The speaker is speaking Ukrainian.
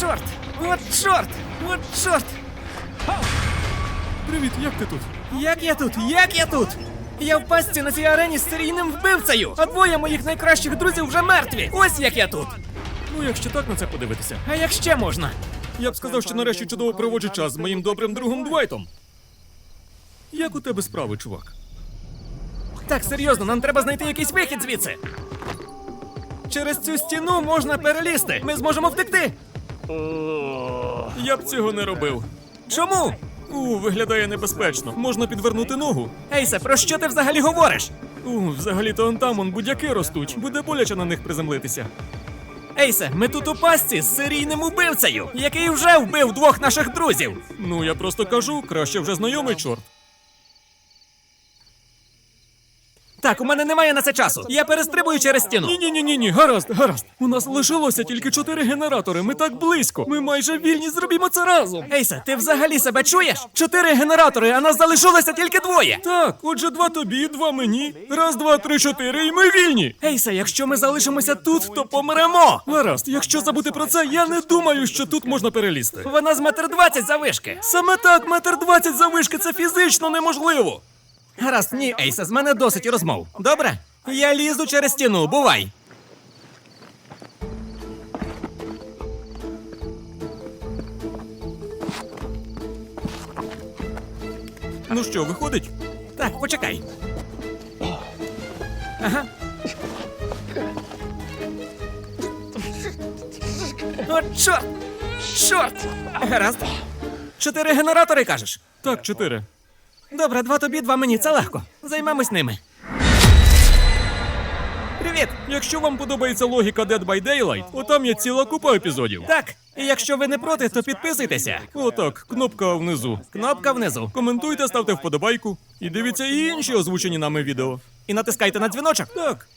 чорт! От чорт! От чорт! Привіт, як ти тут? Як я тут? Як я тут? Я в пастці на цій арені з серійним вбивцею, а двоє моїх найкращих друзів вже мертві. Ось як я тут. Ну, якщо так на це подивитися. А як ще можна? Я б сказав, що нарешті чудово проводжу час з моїм добрим другом Двайтом. Як у тебе справи, чувак? Так, серйозно, нам треба знайти якийсь вихід звідси. Через цю стіну можна перелізти. Ми зможемо втекти. Я б цього не робив. Чому? У, виглядає небезпечно. Можна підвернути ногу. Ейсе, про що ти взагалі говориш? У, взагалі-то он там он будь-яки ростуть. Буде боляче на них приземлитися. Ейсе, ми тут у пастці з серійним убивцею, який вже вбив двох наших друзів. Ну, я просто кажу, краще вже знайомий чорт. Так, у мене немає на це часу. Я перестрибую через стіну. Ні, ні, ні, ні, ні, гаразд, гаразд. У нас лишилося тільки чотири генератори. Ми так близько. Ми майже вільні, зробімо це разом. Ейсе, ти взагалі себе чуєш? Чотири генератори, а нас залишилося тільки двоє. Так, отже, два тобі, два мені. Раз, два, три, чотири, і ми вільні. Ейсе, якщо ми залишимося тут, то помремо. Гаразд, якщо забути про це, я не думаю, що тут можна перелізти. Вона з метр двадцять завишки. Саме так, метр двадцять завишки, це фізично неможливо. Гаразд, ні, Ейсе, з мене досить розмов. Добре? Я лізу через стіну, бувай. Ну що, виходить? Так, почекай. Ага. О, чорт! Чорт! Гаразд. Чотири генератори кажеш? Так, чотири. Добре, два тобі, два мені. Це легко. Займемось ними. Привіт! Якщо вам подобається логіка Dead by Daylight, отам є ціла купа епізодів. Так, і якщо ви не проти, то підписуйтеся. Отак, кнопка внизу. Кнопка внизу. Коментуйте, ставте вподобайку і дивіться і інші озвучені нами відео. І натискайте на дзвіночок. Так,